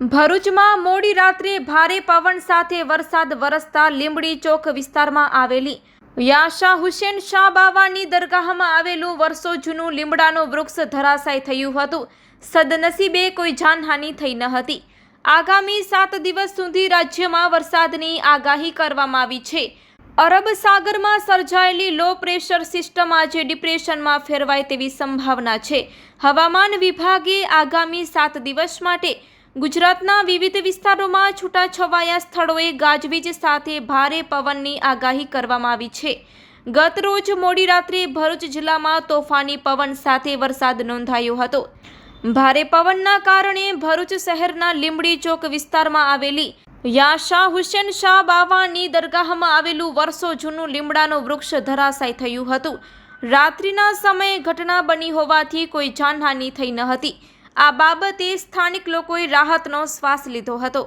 ભરૂચમાં મોડી રાત્રે ભારે પવન સાથે વરસાદ વરસતા લીંબડી ચોક વિસ્તારમાં આવેલી યાશા હુસેન શાહ બાવાની દરગાહમાં આવેલું વર્ષો જૂનું લીમડાનું વૃક્ષ ધરાશાય થયું હતું. સદનસીબે કોઈ જાનહાનિ થઈ ન હતી. આગામી સાત દિવસ સુધી રાજ્યમાં વરસાદની આગાહી કરવામાં આવી છે. અરબ સાગરમાં સર્જાયેલી લો પ્રેશર સિસ્ટમ આજે ડિપ્રેશનમાં ફેરવાય તેવી સંભાવના છે. હવામાન વિભાગે આગામી સાત દિવસ માટે ગુજરાતના વિવિધ વિસ્તારોમાં છૂટાછવાયા સ્થળોએ ગાજવીજ સાથે ભારે પવનની આગાહી કરવામાં આવી છે. ગત રોજ મોડી રાત્રે ભરૂચ જિલ્લામાં તોફાની પવન સાથે વરસાદ નોંધાયો હતો. ભારે પવનના કારણે ભરૂચ શહેરના લીંબડી ચોક વિસ્તારમાં આવેલી યાશા હુસેન શાહ બાવાની દરગાહમાં આવેલું વર્ષો જૂનું લીમડાનું વૃક્ષ ધરાશાય થયું હતું. રાત્રિના સમયે ઘટના બની હોવાથી કોઈ જાનહાનિ થઈ ન હતી. આ બાબતે સ્થાનિક લોકોએ રાહતનો શ્વાસ લીધો હતો.